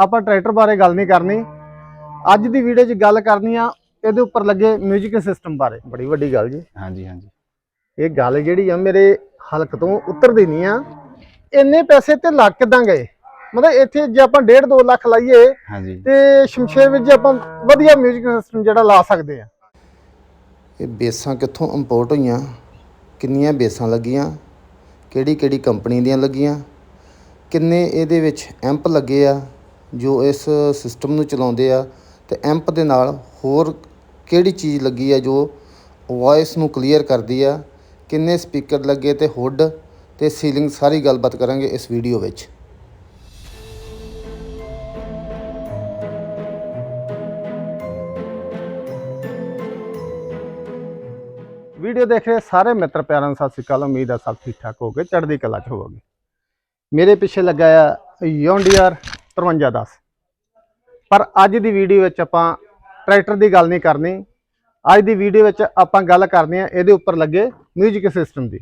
ਆਪਾਂ ਟਰੈਕਟਰ ਬਾਰੇ ਗੱਲ ਨਹੀਂ ਕਰਨੀ ਅੱਜ ਦੀ ਵੀਡੀਓ 'ਚ ਗੱਲ ਕਰਨੀ ਆ ਇਹਦੇ ਉੱਪਰ ਲੱਗੇ 뮤직 ਸਿਸਟਮ ਬਾਰੇ ਬੜੀ ਵੱਡੀ ਗੱਲ ਜੀ ਹਾਂਜੀ ਹਾਂਜੀ ਇਹ ਗੱਲ ਜਿਹੜੀ ਆ ਮੇਰੇ ਹਲਕ ਤੋਂ ਉਤਰਦੀ ਨਹੀਂ ਆ ਇੰਨੇ ਪੈਸੇ ਤੇ ਲੱਗ ਕਿੱਦਾਂ ਗਏ ਮਤਲਬ ਇੱਥੇ ਜੇ ਆਪਾਂ 1.5 2 ਲੱਖ ਲਾਈਏ ਹਾਂਜੀ ਤੇ ਸ਼ਮਸ਼ੇਰ ਵਿੱਚ ਜੇ ਆਪਾਂ ਵਧੀਆ 뮤직 ਸਿਸਟਮ ਜਿਹੜਾ ਲਾ ਸਕਦੇ ਆ ਇਹ ਬੇਸਾਂ ਕਿੱਥੋਂ ਇੰਪੋਰਟ ਹੋਈਆਂ ਕਿੰਨੀਆਂ ਬੇਸਾਂ ਲੱਗੀਆਂ ਕਿਹੜੀ ਕਿਹੜੀ ਕੰਪਨੀ ਦੀਆਂ ਲੱਗੀਆਂ ਕਿੰਨੇ ਇਹਦੇ ਵਿੱਚ ਐਂਪ ਲੱਗੇ ਆ ਜੋ ਇਸ ਸਿਸਟਮ ਨੂੰ ਚਲਾਉਂਦੇ ਆ ਅਤੇ ਐਂਪ ਦੇ ਨਾਲ ਹੋਰ ਕਿਹੜੀ ਚੀਜ਼ ਲੱਗੀ ਆ ਜੋ ਵੌਇਸ ਨੂੰ ਕਲੀਅਰ ਕਰਦੀ ਆ, ਕਿੰਨੇ ਸਪੀਕਰ ਲੱਗੇ ਤੇ ਹੁੱਡ ਤੇ ਸੀਲਿੰਗ ਸਾਰੀ ਗੱਲਬਾਤ ਕਰਾਂਗੇ ਇਸ ਵੀਡੀਓ ਵਿੱਚ। ਵੀਡੀਓ ਦੇਖ ਰਹੇ ਸਾਰੇ ਮਿੱਤਰ ਪਿਆਰਾਂ ਨੂੰ ਸਤਿ ਸ਼੍ਰੀ ਅਕਾਲ, ਉਮੀਦ ਹੈ ਸਭ ਠੀਕ ਠਾਕ ਹੋਗੇ ਚੜ੍ਹਦੀ ਕਲਾ 'ਚ ਹੋਵੋਗੇ। ਮੇਰੇ ਪਿੱਛੇ ਲੱਗਾ ਆ ਯੌਂਡੀਆਰ 5310 ਪਰ ਅੱਜ ਦੀ ਵੀਡੀਓ ਵਿੱਚ ਆਪਾਂ ਟਰੈਕਟਰ ਦੀ ਗੱਲ ਨਹੀਂ ਕਰਨੀ ਅੱਜ ਦੀ ਵੀਡੀਓ ਵਿੱਚ ਆਪਾਂ ਗੱਲ ਕਰਨੀ ਆ ਇਹਦੇ ਉੱਪਰ ਲੱਗੇ 뮤직 ਸਿਸਟਮ ਦੀ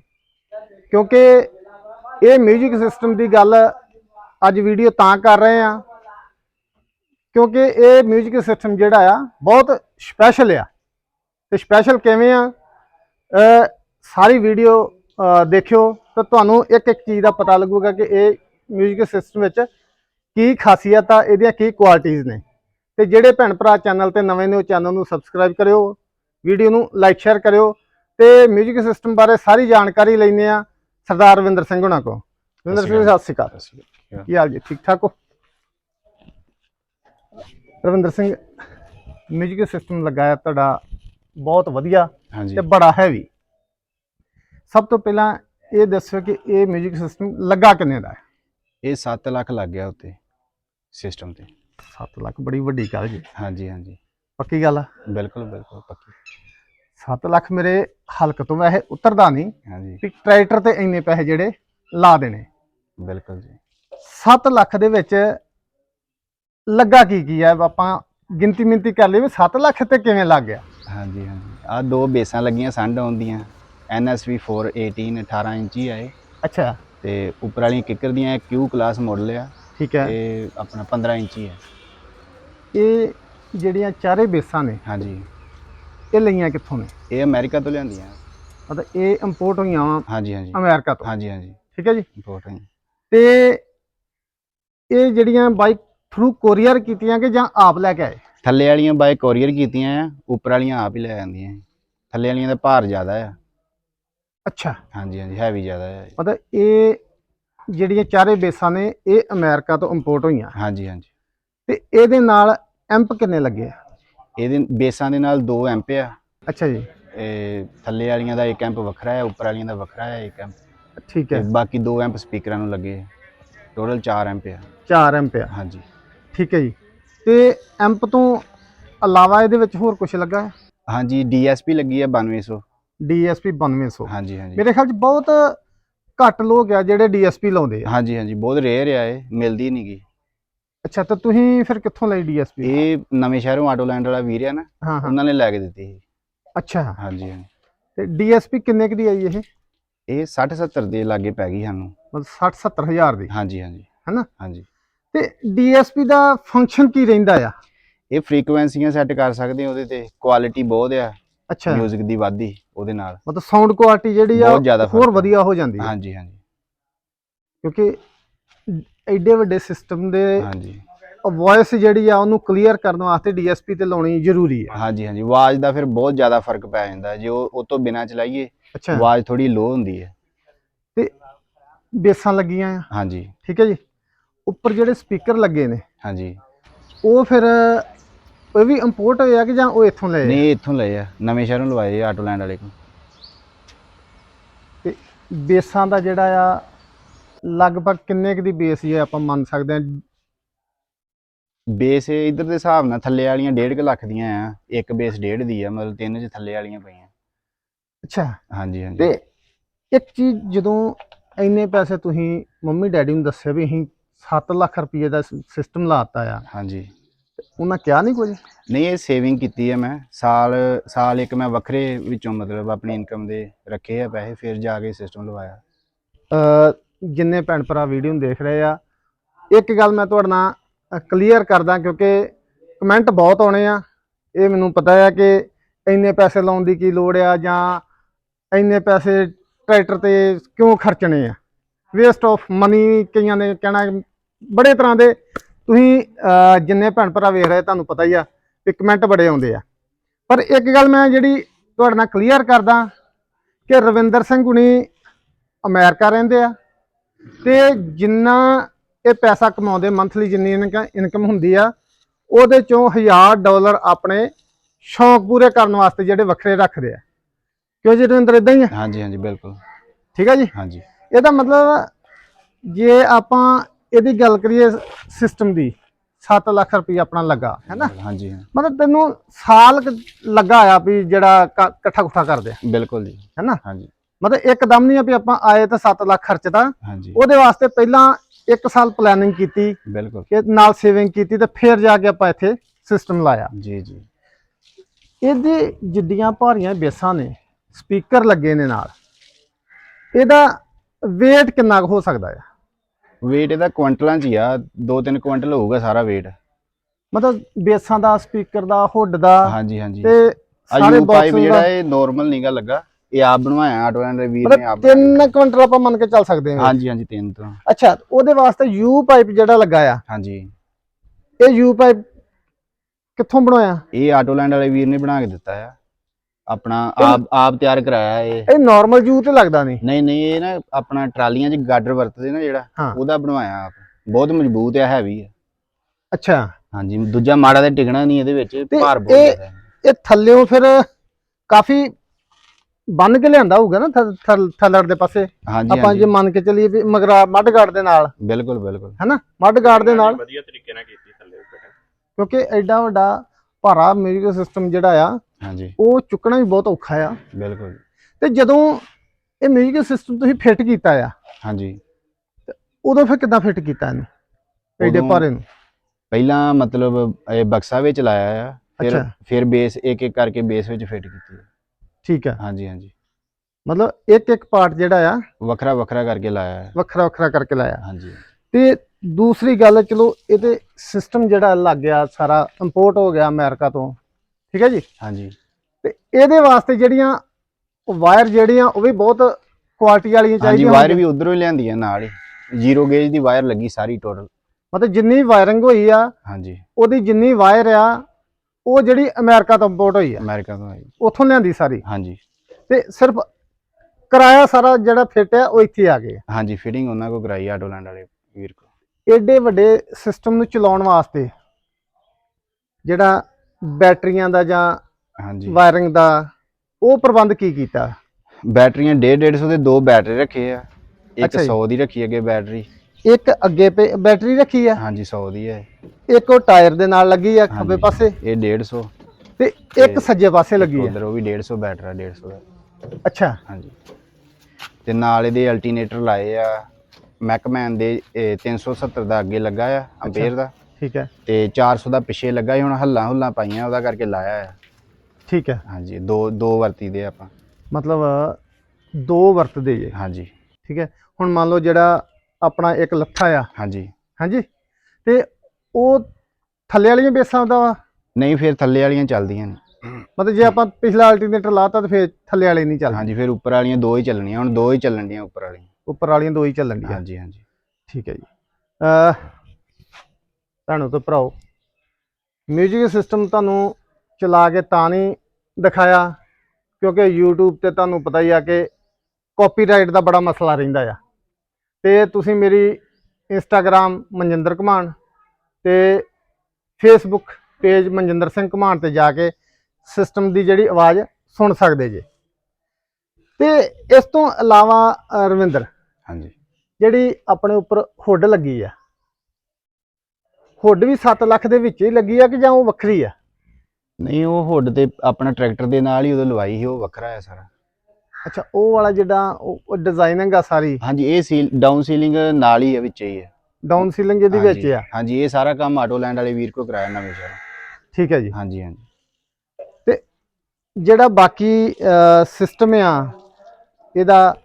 ਕਿਉਂਕਿ ਇਹ 뮤직 ਸਿਸਟਮ ਦੀ ਗੱਲ ਅੱਜ ਵੀਡੀਓ ਤਾਂ ਕਰ ਰਹੇ ਆ ਕਿਉਂਕਿ ਇਹ 뮤직 ਸਿਸਟਮ ਜਿਹੜਾ ਆ ਬਹੁਤ ਸਪੈਸ਼ਲ ਆ ਤੇ ਸਪੈਸ਼ਲ ਕਿਵੇਂ ਆ ਅ, ਸਾਰੀ ਵੀਡੀਓ ਅ, ਦੇਖਿਓ ਤਾਂ ਤੁਹਾਨੂੰ ਇੱਕ ਇੱਕ ਚੀਜ਼ ਦਾ ਪਤਾ ਲੱਗੂਗਾ ਕਿ ਇਹ 뮤직 ਸਿਸਟਮ ਵਿੱਚ ਕੀ ਖਾਸੀਅਤ ਆ ਇਹਦੀਆਂ ਕੀ ਕੁਆਲਿਟੀਆਂ ਨੇ ਤੇ ਜਿਹੜੇ ਭੈਣ ਭਰਾ ਚੈਨਲ ਤੇ ਨਵੇਂ ਨੇ ਉਹ ਚੈਨਲ ਨੂੰ ਸਬਸਕ੍ਰਾਈਬ ਕਰਿਓ ਵੀਡੀਓ ਨੂੰ ਲਾਈਕ ਸ਼ੇਅਰ ਕਰਿਓ ਤੇ 뮤직 ਸਿਸਟਮ ਬਾਰੇ ਸਾਰੀ ਜਾਣਕਾਰੀ ਲੈਣੇ ਆ ਸਰਦਾਰ ਰਵਿੰਦਰ ਸਿੰਘ ਹੁਣਾਂ ਕੋ ਰਵਿੰਦਰ ਸਿੰਘ ਸਤਿ ਸ਼੍ਰੀ ਅਕਾਲ ਕੀ ਹਾਲ ਜੀ ਠੀਕ ਠਾਕ ਹੋ ਰਵਿੰਦਰ ਸਿੰਘ 뮤직 ਸਿਸਟਮ ਲਗਾਇਆ ਤੁਹਾਡਾ ਬਹੁਤ ਵਧੀਆ ਹਾਂਜੀ ਤੇ ਬੜਾ ਹੈਵੀ ਸਭ ਤੋਂ ਪਹਿਲਾਂ ਇਹ ਦੱਸੋ ਕਿ ਇਹ 뮤직 ਸਿਸਟਮ ਲੱਗਾ ਕਿੰਨੇ ਦਾ ਹੈ ਇਹ 7 ਲੱਖ ਲੱਗ ਗਿਆ ਉੱਤੇ ਸਿਸਟਮ ਤੇ। 7 ਲੱਖ ਬੜੀ ਵੱਡੀ ਗੱਲ ਜੀ। ਹਾਂਜੀ ਹਾਂਜੀ। ਪੱਕੀ ਗੱਲ ਆ? ਬਿਲਕੁਲ ਬਿਲਕੁਲ ਪੱਕੀ। 7 ਲੱਖ ਮੇਰੇ ਹਲਕ ਤੋਂ ਵੈਸੇ ਉਤਰਦਾ ਨਹੀਂ। ਹਾਂਜੀ। ਵੀ ਟਰੈਕਟਰ ਤੇ ਇੰਨੇ ਪੈਸੇ ਜਿਹੜੇ ਲਾ ਦੇਣੇ। ਬਿਲਕੁਲ ਜੀ। 7 ਲੱਖ ਦੇ ਵਿੱਚ ਲੱਗਾ ਕੀ ਕੀ ਹੈ ਆਪਾਂ ਗਿਣਤੀ ਮਿੰਤੀ ਕਰ ਲਈ ਵੀ 7 ਲੱਖ ਤੇ ਕਿਵੇਂ ਲੱਗ ਗਿਆ? ਹਾਂਜੀ ਹਾਂਜੀ। ਆ ਦੋ ਬੇਸਾਂ ਲੱਗੀਆਂ ਸੰਡ ਆਉਂਦੀਆਂ NSV 418 18 ਇੰਚੀ ਆ ਇਹ ਅੱਛਾ। ਤੇ ਉੱਪਰ ਵਾਲੀਆਂ ਕਿੱਕਰ ਦੀਆਂ ਕਿਊ ਕਲਾਸ ਮਾਡਲ ਆ। ਠੀਕ ਹੈ। ਇਹ ਆਪਣਾ 15 ਇੰਚੀ ਹੈ ਇਹ ਜਿਹੜੀਆਂ ਚਾਰੇ ਬੇਸਾਂ ਨੇ ਹਾਂਜੀ। ਇਹ ਲਈਆਂ ਕਿੱਥੋਂ ਨੇ? ਇਹ ਅਮਰੀਕਾ ਤੋਂ ਲਿਆਂਦੀਆਂ। ਮਤਲਬ ਇਹ ਇੰਪੋਰਟ ਹੋਈਆਂ ਵਾ ਹਾਂਜੀ ਹਾਂਜੀ। ਅਮਰੀਕਾ ਤੋਂ? ਹਾਂਜੀ ਹਾਂਜੀ। ਠੀਕ ਹੈ ਜੀ। ਇੰਪੋਰਟੈਂਟ ਤੇ ਇਹ ਜਿਹੜੀਆਂ ਬਾਈਕ ਥਰੂ ਕੋਰੀਅਰ ਕੀਤੀਆਂ ਕਿ ਜਾਂ ਆਪ ਲੈ ਕੇ ਆਏ? ਥੱਲੇ ਵਾਲੀਆਂ ਬਾਈ ਕੋਰੀਅਰ ਕੀਤੀਆਂ ਆ ਉੱਪਰ ਵਾਲੀਆਂ ਆਪ ਹੀ ਲੈ ਜਾਂਦੀਆਂ ਥੱਲੇ ਵਾਲੀਆਂ ਦਾ ਭਾਰ ਜ਼ਿਆਦਾ ਆ। ਅੱਛਾ। ਹਾਂਜੀ ਹਾਂਜੀ ਹੈਵੀ ਜ਼ਿਆਦਾ ਆ ਮਤਲਬ ਇਹ ਜਿਹੜੀਆਂ ਚਾਰੇ ਬੇਸਾਂ ਨੇ ਇਹ ਅਮਰੀਕਾ ਤੋਂ ਇੰਪੋਰਟ ਹੋਈਆਂ। ਹਾਂਜੀ ਹਾਂਜੀ। ਤੇ ਇਹਦੇ ਨਾਲ ਐਂਪ ਕਿੰਨੇ ਲੱਗੇ ਆ? ਇਹਦੇ ਬੇਸਾਂ ਦੇ ਨਾਲ ਦੋ ਐਂਪ ਆ। ਅੱਛਾ ਜੀ। ਇਹ ਥੱਲੇ ਵਾਲੀਆਂ ਦਾ ਇੱਕ ਐਂਪ ਵੱਖਰਾ ਹੈ ਉੱਪਰ ਵਾਲੀਆਂ ਦਾ ਵੱਖਰਾ ਹੈ ਇੱਕ ਐਂਪ ਠੀਕ ਹੈ। ਬਾਕੀ ਦੋ ਐਂਪ ਸਪੀਕਰਾਂ ਨੂੰ ਲੱਗੇ ਟੋਟਲ 4 ਐਂਪ ਆ। 4 ਐਂਪ ਆ। ਹਾਂਜੀ। ਠੀਕ ਹੈ ਜੀ। ਤੇ ਐਂਪ ਤੋਂ ਇਲਾਵਾ ਇਹਦੇ ਵਿੱਚ ਹੋਰ ਕੁਝ ਲੱਗਾ ਹੈ? ਹਾਂਜੀ ਡੀਐਸਪੀ ਲੱਗੀ ਹੈ 9200 DSP 9200 ਹਾਂਜੀ ਹਾਂਜੀ। ਮੇਰੇ ਖਿਆਲ ਚ ਬਹੁਤ ਘੱਟ ਲੋਕ ਆ ਜਿਹੜੇ DSP ਲਾਉਂਦੇ ਆ। ਹਾਂਜੀ ਹਾਂਜੀ ਬਹੁਤ ਰੇਅਰ ਆ ਇਹ ਮਿਲਦੀ ਨਹੀਂ ਗੀ। ਅੱਛਾ ਤਾਂ ਤੁਸੀਂ ਫਿਰ ਕਿੱਥੋਂ ਲਈ DSP ਇਹ ਨਵੇਂ ਸ਼ਹਿਰੋਂ ਆਟੋਲੈਂਡ ਵਾਲਾ ਵੀਰ ਆ ਨਾ ਹਾਂ ਹਾਂ। ਉਹਨਾਂ ਨੇ ਲੈ ਕੇ ਦਿੱਤੀ ਸੀ। ਅੱਛਾ। ਹਾਂਜੀ ਹਾਂਜੀ। ਤੇ DSP ਕਿੰਨੇ ਕੁ ਦੀ ਆਈ ਇਹ? ਇਹ 60 70 ਦੇ ਲਾਗੇ ਪੈ ਗਈ ਸਾਨੂੰ। ਮਤਲਬ 60 70 ਹਜ਼ਾਰ ਦੀ। ਹਾਂਜੀ ਹਾਂਜੀ। ਹੈਨਾ? ਹਾਂਜੀ। ਤੇ DSP ਦਾ ਫੰਕਸ਼ਨ ਕੀ ਰਹਿੰਦਾ ਆ? ਇਹ ਫ੍ਰੀਕੁਐਂਸੀਆਂ ਸੈੱਟ ਕਰ ਸਕਦੇ ਹੋ ਉਹਦੇ ਤੇ ਕੁਆਲਿਟੀ ਬਹੁਤ ਆ। ਅੱਛਾ। ਮਿਊਜ਼ਿਕ ਦੀ ਵਾਧੀ ਉਹਦੇ ਨਾਲ। ਮਤਲਬ ਸਾਊਂਡ ਕੁਆਲਿਟੀ ਜਿਹੜੀ ਆ ਹੋਰ। ਵਧੀਆ ਹੋ ਜਾਂਦੀ ਹੈ ਹਾਂਜੀ ਹਾਂਜੀ। ਕਿਉਂਕਿ ਐਡੇ ਵੱਡੇ ਸਿਸਟਮ ਦੇ ਹਾਂਜੀ। ਵੌਇਸ ਜਿਹੜੀ ਆ ਉਹਨੂੰ ਕਲੀਅਰ ਕਰਨ ਵਾਸਤੇ DSP ਤੇ ਲਾਉਣੀ ਜ਼ਰੂਰੀ ਹੈ ਹਾਂਜੀ ਹਾਂਜੀ। ਆਵਾਜ਼ ਦਾ ਫਿਰ ਬਹੁਤ ਜ਼ਿਆਦਾ ਫ਼ਰਕ ਪੈ ਜਾਂਦਾ। ਹੈ। ਜੇ ਉਹ ਉਹ ਤੋਂ ਬਿਨਾ ਚਲਾਈਏ ਅੱਛਾ। ਆਵਾਜ਼ ਥੋੜੀ ਲੋ ਹੁੰਦੀ ਹੈ। ਤੇ ਬੇਸਾਂ ਲੱਗੀਆਂ ਆ। ਹਾਂਜੀ। ਠੀਕ ਹੈ ਜੀ। ਉੱਪਰ ਜਿਹੜੇ ਸਪੀਕਰ ਲੱਗੇ ਨੇ ਹਾਂਜੀ। ਉਹ ਫਿਰ ਉਹ ਵੀ ਇੰਪੋਰਟ ਹੋਇਆ ਕਿ ਜਾਂ ਉਹ ਇੱਥੋਂ ਲਏ ਆ? ਨਹੀਂ ਇਹ ਇੱਥੋਂ ਲਏ ਆ। ਨਵੇਂ ਸ਼ਹਿਰੋਂ ਲਵਾਏ ਆ ਆਟੋਲੈਂਡ ਵਾਲੇ ਕੋਲ। ਤੇ ਬੇਸਾਂ ਦਾ ਜਿਹੜਾ ਆ ਲਗਭਗ ਕਿੰਨੇ ਕੁ ਦੀ ਬੇਸ ਹੀ ਆਪਾਂ ਮੰਨ ਸਕਦੇ ਹਾਂ ਬੇਸ ਇਧਰ ਦੇ ਹਿਸਾਬ ਨਾਲ ਥੱਲੇ ਵਾਲੀਆਂ 1.5 ਲੱਖ ਦੀਆਂ ਆ। ਇੱਕ ਬੇਸ 1.5 ਦੀ ਆ ਮਤਲਬ ਤਿੰਨ ਚ ਥੱਲੇ ਵਾਲੀਆਂ ਪਈਆਂ। ਅੱਛਾ। ਹਾਂਜੀ ਹਾਂਜੀ। ਤੇ ਇੱਕ ਚੀਜ਼ ਜਦੋਂ ਇੰਨੇ ਪੈਸੇ ਤੁਸੀਂ ਮੰਮੀ ਡੈਡੀ ਨੂੰ ਦੱਸਿਆ ਵੀ ਅਸੀਂ 7 ਲੱਖ ਰੁਪਏ ਦਾ ਸਿਸਟਮ ਲਾਤਾ ਆ। ਹਾਂਜੀ। ਉਹਨਾਂ ਕਿਹਾ ਨਹੀਂ ਕੁਝ? ਨਹੀਂ ਇਹ ਸੇਵਿੰਗ ਕੀਤੀ ਹੈ ਮੈਂ। ਸਾਲ ਸਾਲ ਇੱਕ ਮੈਂ ਵੱਖਰੇ ਵਿੱਚੋਂ ਮਤਲਬ ਆਪਣੀ ਇਨਕਮ ਦੇ ਰੱਖੇ ਆ ਪੈਸੇ ਫਿਰ ਜਾ ਕੇ ਸਿਸਟਮ ਲਵਾਇਆ। ਅ ਜਿੰਨੇ ਭੈਣ ਭਰਾ ਵੀਡੀਓ ਨੂੰ ਦੇਖ ਰਹੇ ਆ ਇੱਕ ਗੱਲ ਮੈਂ ਤੁਹਾਡੇ ਨਾਲ ਕਲੀਅਰ ਕਰਦਾ ਕਿਉਂਕਿ ਕਮੈਂਟ ਬਹੁਤ ਆਉਣੇ ਆ। ਇਹ ਮੈਨੂੰ ਪਤਾ ਹੈ ਕਿ ਇੰਨੇ ਪੈਸੇ ਲਾਉਣ ਦੀ ਕੀ ਲੋੜ ਆ ਜਾਂ ਇੰਨੇ ਪੈਸੇ ਟਰੈਕਟਰ ਤੇ ਕਿਉਂ ਖਰਚਣੇ ਆ। ਵੇਸਟ ਆਫ ਮਨੀ ਕਈਆਂ ਨੇ ਕਹਿਣਾ ਬੜੇ ਤਰ੍ਹਾਂ ਦੇ ਤੁਸੀਂ ਜਿੰਨੇ ਭੈਣ ਭਰਾ ਵੇਖ ਰਹੇ ਤੁਹਾਨੂੰ ਪਤਾ ਹੀ ਆ ਕਿ ਕਮੈਂਟ ਬੜੇ ਆਉਂਦੇ ਆ। ਪਰ ਇੱਕ ਗੱਲ ਮੈਂ ਜਿਹੜੀ ਤੁਹਾਡੇ ਨਾਲ ਕਲੀਅਰ ਕਰਦਾ ਕਿ ਰਵਿੰਦਰ ਸਿੰਘ ਹੁਣੀ ਅਮਰੀਕਾ ਰਹਿੰਦੇ ਆ ਤੇ ਜਿੰਨਾ ਇਹ ਪੈਸਾ ਕਮਾਉਂਦੇ ਮੰਥਲੀ ਜਿੰਨੀ ਇਨਕਮ ਹੁੰਦੀ ਆ ਉਹਦੇ ਚੋਂ 1000 ਡਾਲਰ ਆਪਣੇ ਸ਼ੌਂਕ ਪੂਰੇ ਕਰਨ ਵਾਸਤੇ ਜਿਹੜੇ ਵੱਖਰੇ ਰੱਖਦੇ ਆ। ਕਿਉਂ ਜੀ ਰਵਿੰਦਰ ਇਦਾਂ ਹੀ ਆ? ਹਾਂਜੀ ਹਾਂਜੀ ਬਿਲਕੁਲ। ਠੀਕ ਆ ਜੀ? ਹਾਂਜੀ। ਇਹਦਾ ਮਤਲਬ ਜੇ ਆਪਾਂ ਇਹਦੀ ਗੱਲ ਕਰੀਏ ਸਿਸਟਮ ਦੀ 7 ਲੱਖ ਰੁਪਏ ਆਪਣਾ ਲੱਗਾ ਹੈਨਾ? ਹਾਂਜੀ ਹਾਂ, ਮਤਲਬ ਤੈਨੂੰ ਸਾਲ ਕੁ ਲੱਗਾ ਆ ਵੀ ਜਿਹੜਾ ਕ- ਇਕੱਠਾ ਕੁੱਠਾ ਕਰਦੇ ਆ। ਬਿਲਕੁਲ ਜੀ। ਹੈਨਾ? ਹਾਂਜੀ। ਮਤਲਬ ਇੱਕਦਮ ਨਹੀਂ ਆ ਵੀ ਆਪਾਂ ਆਏ ਤਾਂ 7 ਲੱਖ ਖਰਚਦਾ ਹਾਂਜੀ। ਉਹਦੇ ਵਾਸਤੇ ਪਹਿਲਾਂ 1 ਸਾਲ ਪਲੈਨਿੰਗ ਕੀਤੀ ਬਿਲਕੁਲ। ਕਿ ਨਾਲ ਸੇਵਿੰਗ ਕੀਤੀ ਤੇ ਫਿਰ ਜਾ ਕੇ ਆਪਾਂ ਇੱਥੇ ਸਿਸਟਮ ਲਾਇਆ। ਜੀ ਜੀ। ਇਹਦੇ ਜਿੱਡੀਆਂ ਭਾਰੀਆਂ ਬੇਸਾਂ ਨੇ ਸਪੀਕਰ ਲੱਗੇ ਨੇ ਨਾਲ। ਇਹਦਾ weight ਕਿੰਨਾ ਕੁ ਹੋ ਸਕਦਾ ਹੈ weight ਇਹਦਾ ਕੁਇੰਟਲਾਂ 'ਚ ਹੀ ਆ 2-3 ਕੁਇੰਟਲ ਹੋਊਗਾ ਸਾਰਾ weight ਮਤਲਬ ਬੇਸਾਂ ਦਾ ਸਪੀਕਰ ਦਾ ਹੁੱਡ ਦਾ ਹਾਂਜੀ ਹਾਂਜੀ। ਤੇ ਸਾਰੇ ਪਾਈਪ ਜਿਹੜਾ ਇਹ ਨਾਰਮਲ ਨਹੀਂਗਾ ਲੱਗਾ ਇਹ ਆਪ ਬਣਵਾਇਆ ਆਟੋ ਐਂਡ ਵੀਰ ਨੇ ਆਪ 3 ਕੁਇੰਟਲ ਆਪਾਂ ਮੰਨ ਕੇ ਚੱਲ ਸਕਦੇ ਹਾਂ। ਹਾਂਜੀ ਹਾਂਜੀ ਤਿੰਨ ਤੋਂ। ਅੱਛਾ ਉਹਦੇ ਵਾਸਤੇ ਯੂ ਪਾਈਪ ਜਿਹੜਾ ਲੱਗਾ ਆ ਹਾਂਜੀ। ਇਹ ਯੂ ਪਾਈਪ ਕਿੱਥੋਂ ਬਣਾਇਆ ਇਹ ਆਟੋਲੈਂਡ ਵਾਲੇ ਵੀਰ ਨੇ ਬਣਾ ਕੇ ਦਿੱਤਾ ਆ। ਆਪਣਾ ਆਪ ਆਪ ਤਿਆਰ ਕਰਾਇਆ ਇਹ। ਇਹ ਨਾਰਮਲ ਯੂ ਤੇ ਲੱਗਦਾ ਨਹੀਂ। ਨਹੀਂ ਨਹੀਂ ਇਹ ਨਾ ਆਪਣਾ ਟਰਾਲੀਆਂ 'ਚ ਗਾਡਰ ਵਰਤਦੇ ਨਾ ਜਿਹੜਾ। ਉਹਦਾ ਬਣਵਾਇਆ ਆਪ। ਬਹੁਤ ਮਜ਼ਬੂਤ ਆ ਹੈਵੀ ਆ। ਅੱਛਾ। ਹਾਂਜੀ ਦੂਜਾ ਮਾੜਾ ਤੇ ਟਿਕਣਾ ਨਹੀਂ ਇਹਦੇ ਵਿੱਚ ਭਾਰ ਬਹੁਤ ਜ਼ਿਆਦਾ। ਹੈ। ਇਹ ਥੱਲਿਓਂ ਫਿਰ ਕਾਫੀ ਬੰਨ ਕੇ ਲਿਆਂਦਾ ਹੋਊਗਾ ਨਾ ਥੱਲੜ ਦੇ ਪਾਸੇ? ਆਪਾਂ ਜੇ ਮੰਨ ਕੇ ਚੱਲੀਏ ਵੀ ਮਗਰਾ ਮੱਡ ਗਾਰਡ ਦੇ ਨਾਲ। ਬਿਲਕੁਲ ਬਿਲਕੁਲ। ਹੈਨਾ? ਮੱਡ ਗਾਰਡ ਦੇ ਨਾਲ। ਵਧੀਆ ਤਰੀਕੇ ਨਾਲ ਕੀਤੀ ਥੱਲੇ ਕਿਉਂਕਿ ਐਡਾ ਵੱਡਾ ਭਾਰਾ ਮਿਊਜ਼ਿਕ ਸਿਸਟਮ ਜਿਹੜਾ ਆ ਹਾਂਜੀ। ਉਹ ਚੁੱਕਣਾ ਵੀ ਬਹੁਤ ਔਖਾ ਆ। ਬਿਲਕੁਲ। ਤੇ ਜਦੋਂ ਇਹ ਮਿਊਜ਼ਿਕ ਸਿਸਟਮ ਤੁਸੀਂ ਫਿੱਟ ਕੀਤਾ ਆ ਹਾਂਜੀ। ਉਦੋਂ ਫਿਰ ਕਿੱਦਾਂ ਫਿੱਟ ਕੀਤਾ ਇਹਨੂੰ? ਐਡੇ ਭਾਰੇ ਨੂੰ? ਪਹਿਲਾਂ ਮਤਲਬ ਇਹ ਬਕਸਾ ਵਿੱਚ ਲਾਇਆ ਆ ਫਿਰ। ਫਿਰ ਬੇਸ ਇੱਕ ਇੱਕ ਕਰਕੇ ਬੇਸ ਵਿੱਚ ਫਿੱਟ ਕੀਤੀ। ਠੀਕ ਆ। ਹਾਂਜੀ ਹਾਂਜੀ। ਮਤਲਬ ਇੱਕ ਇੱਕ ਪਾਰਟ ਜਿਹੜਾ ਆ ਵੱਖਰਾ ਵੱਖਰਾ ਕਰਕੇ ਲਾਇਆ ਹੈ। ਵੱਖਰਾ ਵੱਖਰਾ ਕਰਕੇ ਲਾਇਆ। ਹਾਂਜੀ। ਤੇ ਦੂਸਰੀ ਗੱਲ ਚਲੋ ਇਹਦੇ ਸਿਸਟਮ ਜਿਹੜਾ ਲੱਗ ਗਿਆ ਸਾਰਾ ਇੰਪੋਰਟ ਹੋ ਗਿਆ ਅਮਰੀਕਾ ਤੋਂ। ਠੀਕ ਹੈ ਜੀ? ਹਾਂਜੀ। ਤੇ ਇਹਦੇ ਵਾਸਤੇ ਜਿਹੜੀਆਂ ਵਾਇਰ ਜਿਹੜੀਆਂ ਉਹ ਵੀ ਬਹੁਤ ਕੁਆਲਿਟੀ ਵਾਲੀਆਂ ਹਾਂਜੀ ਚਾਹੀਦੀਆਂ ਵਾਇਰ ਹੋਣਗੀਆਂ। ਵੀ ਉਧਰੋਂ ਹੀ ਲਿਆਂਦੀ ਹੈ ਨਾਲ ਹੀ। ਜ਼ੀਰੋ ਗੇਜ ਦੀ ਵਾਇਰ ਲੱਗੀ ਸਾਰੀ ਟੋਟਲ ਮਤਲਬ ਜਿੰਨੀ ਵਾਇਰਿੰਗ ਹੋਈ ਆ ਹਾਂਜੀ। ਉਹਦੀ ਜਿੰਨੀ ਵਾਇਰ ਆ ਉਹ ਜਿਹੜੀ ਅਮਰੀਕਾ ਤੋਂ ਇੰਪੋਰਟ ਹੋਈ ਆ। ਅਮਰੀਕਾ ਤੋਂ ਆਈ। ਉੱਥੋਂ ਲਿਆਂਦੀ ਸਾਰੀ। ਹਾਂਜੀ। ਤੇ ਸਿਰਫ ਕਿਰਾਇਆ ਸਾਰਾ ਜਿਹੜਾ ਫਿੱਟ ਆ ਉਹ ਇੱਥੇ ਆ ਗਿਆ। ਹਾਂਜੀ ਫਿਟਿੰਗ ਉਹਨਾਂ ਕੋ ਕਰਾਈ ਆਟੋਲੈਂਡ ਵਾਲੇ ਵੀਰ ਕੋ ਏਡੇ ਵੱਡੇ ਸਿਸਟਮ ਨੂੰ ਚਲਾਉਣ ਵਾਸਤੇ ਜਿਹੜਾ ਬੈਟਰੀਆਂ ਦਾ ਜਾਂ ਹਾਂਜੀ। ਵਾਇਰਿੰਗ ਦਾ ਉਹ ਪ੍ਰਬੰਧ ਕੀ ਕੀਤਾ? ਬੈਟਰੀਆਂ 1.5 150 ਦੇ ਦੋ ਬੈਟਰੀ ਰੱਖੇ ਆ। ਇੱਕ ਅੱਛਾ ਜੀ। 100 ਦੀ ਰੱਖੀ ਅੱਗੇ ਬੈਟਰੀ। ਇੱਕ ਅੱਗੇ ਪੇ ਬੈਟਰੀ ਰੱਖੀ ਆ? ਹਾਂਜੀ 100 ਦੀ ਹੈ ਇੱਕ ਉਹ ਟਾਇਰ ਦੇ ਨਾਲ ਲੱਗੀ ਆ ਖੱਬੇ ਹਾਂਜੀ। ਪਾਸੇ? ਇਹ 150 ਤੇ ਇੱਕ ਸੱਜੇ ਪਾਸੇ ਲੱਗੀ ਆ? ਉਧਰ ਉਹ ਵੀ 150 ਬੈਟਰਾ 150 ਦਾ। ਅੱਛਾ। ਹਾਂਜੀ। ਤੇ ਨਾਲ ਇਹਦੇ ਅਲਟਰਨੇਟਰ ਲਾਏ ਆ। ਮੈਕਮੈਨ ਦੇ ਇਹ 370 ਦਾ ਅੱਗੇ ਲੱਗਾ ਆ ਅੰਪੇਅਰ ਦਾ। ਠੀਕ ਹੈ। ਤੇ 400 ਦਾ ਪਿੱਛੇ ਲੱਗਾ ਸੀ ਹੁਣ ਹੱਲਾਂ ਹੁੱਲਾਂ ਪਾਈਆਂ ਉਹਦਾ ਕਰਕੇ ਲਾਇਆ ਆ ਠੀਕ ਹੈ। ਹਾਂਜੀ ਦੋ ਦੋ ਵਰਤੀ ਦੇ ਆਪਾਂ। ਮਤਲਬ ਦੋ ਵਰਤਦੇ ਜੇ। ਹਾਂਜੀ। ਠੀਕ ਹੈ। ਹੁਣ ਮੰਨ ਲਓ ਜਿਹੜਾ ਆਪਣਾ ਇੱਕ ਲੱਥਾ ਆ। ਹਾਂਜੀ। ਹਾਂਜੀ। ਤੇ ਉਹ ਥੱਲੇ ਵਾਲੀਆਂ ਬੇਸਾਂ ਦਾ ਵਾ? ਨਹੀਂ ਫਿਰ ਥੱਲੇ ਵਾਲੀਆਂ ਚੱਲਦੀਆਂ ਨੇ। ਮਤਲਬ ਜੇ ਆਪਾਂ ਪਿਛਲਾ ਅਲਟਰਨੇਟਰ ਲਾਤਾ ਤਾਂ ਫਿਰ ਥੱਲੇ ਵਾਲੇ ਨਹੀਂ ਚੱਲਦੇ। ਹਾਂਜੀ ਫਿਰ ਉੱਪਰ ਵਾਲੀਆਂ ਦੋ ਹੀ ਚੱਲਣੀਆਂ ਹੁਣ ਦੋ ਹੀ ਚੱਲਣ ਡੀਆਂ ਉੱਪਰ ਵਾਲੀਆਂ। ਉੱਪਰ ਵਾਲੀਆਂ ਦੋ ਹੀ ਚੱਲਣਗੀਆਂ। ਹਾਂਜੀ ਹਾਂਜੀ। ਠੀਕ ਹੈ ਜੀ। ਅ ਤੁਹਾਨੂੰ ਤਾਂ ਭਰਾਓ ਮਿਊਜ਼ਿਕ ਸਿਸਟਮ ਤੁਹਾਨੂੰ ਚਲਾ ਕੇ ਤਾਂ ਨਹੀਂ ਦਿਖਾਇਆ ਕਿਉਂਕਿ YouTube ਤੇ ਤੁਹਾਨੂੰ ਪਤਾ ਹੀ ਆ ਕਿ ਕਾਪੀਰਾਈਟ ਦਾ ਬੜਾ ਮਸਲਾ ਰਹਿੰਦਾ ਆ। ਤੇ ਤੁਸੀਂ ਮੇਰੀ ਇੰਸਟਾਗ੍ਰam ਮਨਜਿੰਦਰ ਘਮਾਨ ਤੇ ਫੇਸਬੁੱਕ ਪੇਜ ਮਨਜਿੰਦਰ ਸਿੰਘ ਘਮਾਨ ਤੇ ਜਾ ਕੇ ਸਿਸਟਮ ਦੀ ਜਿਹੜੀ ਆਵਾਜ਼ ਸੁਣ ਸਕਦੇ ਜੇ। ਤੇ ਇਸ ਤੋਂ ਇਲਾਵਾ ਰਵਿੰਦਰ ਹਾਂਜੀ। ਜਿਹੜੀ ਆਪਣੇ ਉੱਪਰ ਹੁੱਡ ਲੱਗੀ ਆ ਹੁੱਡ ਵੀ 7 ਲੱਖ ਦੇ ਵਿੱਚ ਹੀ ਲੱਗੀ ਆ ਕਿ ਜਾਂ ਉਹ ਵੱਖਰੀ ਆ? ਨਹੀਂ ਉਹ ਹੁੱਡ ਤੇ ਆਪਣਾ ਟਰੈਕਟਰ ਦੇ ਨਾਲ ਹੀ ਉਦੋਂ ਲਵਾਈ ਸੀ ਉਹ ਵੱਖਰਾ ਹੈ ਸਾਰਾ। ਅੱਛਾ ਉਹ ਵਾਲਾ ਜਿਹੜਾ ਉਹ ਡਿਜ਼ਾਈਨਿੰਗ ਆ ਸਾਰੀ? ਹਾਂਜੀ ਇਹ ਸੀਲ ਡਾਊਨ ਸੀਲਿੰਗ ਨਾਲ ਹੀ ਹੈ ਵਿੱਚ ਹੀ ਹੈ ਡਾਊਨ ਸੀਲਿੰਗ ਇਹਦੀ ਵਿੱਚ ਆ? ਹਾਂਜੀ ਇਹ ਸਾਰਾ ਕੰਮ ਆਟੋਲੈਂਡ ਵਾਲੇ ਵੀਰ ਕੋ ਕਰਾਇਆ ਨਵੇਂ ਸ਼ਹਿਰ। ਠੀਕ ਹੈ ਜੀ। ਹਾਂਜੀ ਹਾਂਜੀ। ਜਿਹੜਾ ਬਾਕੀ ਸਿਸਟਮ ਆ ਇਹਦਾ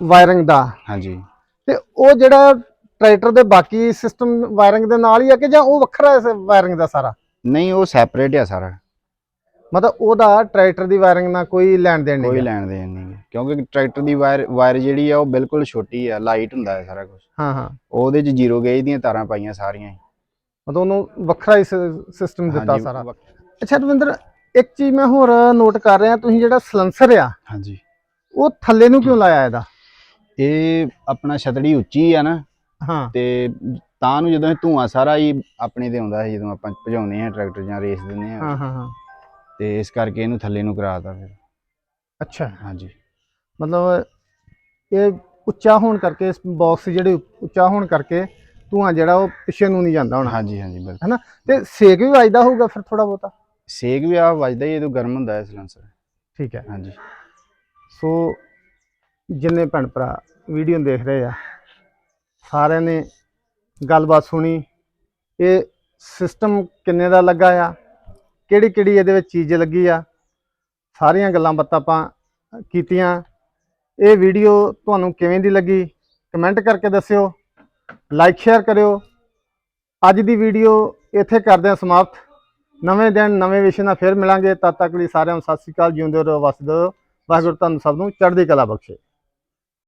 ਵਾਇਰਿੰਗ ਦਾ ਹਾਂਜੀ। ਤੇ ਉਹ ਜਿਹੜਾ ਟਰੈਕਟਰ ਦੇ ਬਾਕੀ ਸਿਸਟਮ ਵਾਇਰਿੰਗ ਦੇ ਨਾਲ ਹੀ ਆ ਕਿ ਜਾਂ ਉਹ ਵੱਖਰਾ ਹੈ ਵਾਇਰਿੰਗ ਦਾ ਸਾਰਾ? ਨਹੀਂ ਉਹ ਸੈਪਰੇਟ ਆ ਸਾਰਾ। ਮਤਲਬ ਉਹਦਾ ਟਰੈਕਟਰ ਦੀ ਵਾਇਰਿੰਗ ਨਾਲ ਕੋਈ ਲੈਣ ਦੇਣ ਕੋਈ ਨਹੀਂ ਲੈਣ ਦੇਣ ਨਹੀਂ। ਕਿਉਂਕਿ ਟਰੈਕਟਰ ਦੀ ਵਾਇਰ ਵਾਇਰ ਜਿਹੜੀ ਆ ਉਹ ਬਿਲਕੁਲ ਛੋਟੀ ਆ ਲਾਈਟ ਹੁੰਦਾ ਹੈ ਸਾਰਾ ਕੁਝ ਹਾਂ ਹਾਂ। ਉਹਦੇ 'ਚ ਜ਼ੀਰੋ ਗੇਜ ਦੀਆਂ ਤਾਰਾਂ ਪਾਈਆਂ ਸਾਰੀਆਂ ਹੀ। ਮਤਲਬ ਉਹਨੂੰ ਵੱਖਰਾ ਹੀ ਸਿਸਟਮ ਦਿੱਤਾ ਹਾਂਜੀ, ਸਾਰਾ। ਅੱਛਾ ਦਵਿੰਦਰ ਇੱਕ ਚੀਜ਼ ਮੈਂ ਹੋਰ ਨੋਟ ਕਰ ਰਿਹਾ ਤੁਸੀਂ ਜਿਹੜਾ ਸਲੈਂਸਰ ਆ ਹਾਂਜੀ। ਉਹ ਥੱਲੇ ਨੂੰ ਕਿਉਂ ਲਾਇਆ ਇਹਦਾ? ਇਹ ਆਪਣਾ ਛਤੜੀ ਉੱਚੀ ਆ ਨਾ ਹਾਂ। ਤੇ ਤਾਂ ਨੂੰ ਜਦੋਂ ਇਹ ਧੂਆਂ ਸਾਰਾ ਹੀ ਆਪਣੇ ਤੇ ਆਉਂਦਾ ਹੈ ਜਦੋਂ ਆਪਾਂ ਭਜਾਉਂਦੇ ਆ ਟਰੈਕਟਰ ਜਾਂ ਰੇਸ ਦਿੰਦੇ ਆ ਹਾਂ ਹਾਂ ਹਾਂ। ਤੇ ਇਸ ਕਰਕੇ ਇਹਨੂੰ ਥੱਲੇ ਨੂੰ ਕਰਾਤਾ ਫਿਰ। ਅੱਛਾ। ਹਾਂਜੀ। ਮਤਲਬ ਇਹ ਉੱਚਾ ਹੋਣ ਕਰਕੇ ਇਸ ਬਾਕਸ ਜਿਹੜੇ ਉੱਚਾ ਹੋਣ ਕਰਕੇ ਧੂਆਂ ਜਿਹੜਾ ਉਹ ਪਿੱਛੇ ਨੂੰ ਨਹੀਂ ਜਾਂਦਾ ਹੁਣ। ਹਾਂਜੀ ਹਾਂਜੀ ਬਿਲਕੁਲ। ਹੈਨਾ? ਤੇ ਸੇਕ ਵੀ ਵੱਜਦਾ ਹੋਊਗਾ ਫਿਰ ਥੋੜਾ ਬਹੁਤਾ? ਸੇਕ ਵੀ ਆ ਵੱਜਦਾ ਹੀ ਜਦੋਂ ਗਰਮ ਹੁੰਦਾ ਹੈ ਸਿਲੰਸਰ ਠੀਕ ਹੈ। ਹਾਂਜੀ। ਸੋ ਜਿੰਨੇ ਭੈਣ ਭਰਾ ਵੀਡੀਓ ਦੇਖ ਰਹੇ ਆ ਸਾਰਿਆਂ ਨੇ ਗੱਲਬਾਤ ਸੁਣੀ। ਇਹ ਸਿਸਟਮ ਕਿੰਨੇ ਦਾ ਲੱਗਾ ਆ? ਕਿਹੜੀ ਕਿਹੜੀ ਇਹਦੇ ਵਿੱਚ ਚੀਜ਼ ਲੱਗੀ ਆ? ਸਾਰੀਆਂ ਗੱਲਾਂ ਬਾਤਾਂ ਆਪਾਂ ਕੀਤੀਆਂ। ਇਹ ਵੀਡੀਓ ਤੁਹਾਨੂੰ ਕਿਵੇਂ ਦੀ ਲੱਗੀ? ਕਮੈਂਟ ਕਰਕੇ ਦੱਸਿਓ। ਲਾਈਕ ਸ਼ੇਅਰ ਕਰਿਓ। ਅੱਜ ਦੀ ਵੀਡੀਓ ਇੱਥੇ ਕਰਦੇ ਹਾਂ ਸਮਾਪਤ। ਨਵੇਂ ਦਿਨ, ਨਵੇਂ ਵਿਸ਼ੇ ਨਾਲ ਫਿਰ ਮਿਲਾਂਗੇ। ਤਦ ਤੱਕ ਲਈ ਸਾਰਿਆਂ ਨੂੰ ਸਤਿ ਸ਼੍ਰੀ ਅਕਾਲ। ਜਿਉਂਦੇ ਰਹੋ, ਵਸਦੇ ਰਹੋ। ਵਾਹਿਗੁਰੂ ਤੁਹਾਨੂੰ ਸਭ ਨੂੰ ਚੜ੍ਹਦੀ ਕਲਾ ਬਖਸ਼ੇ।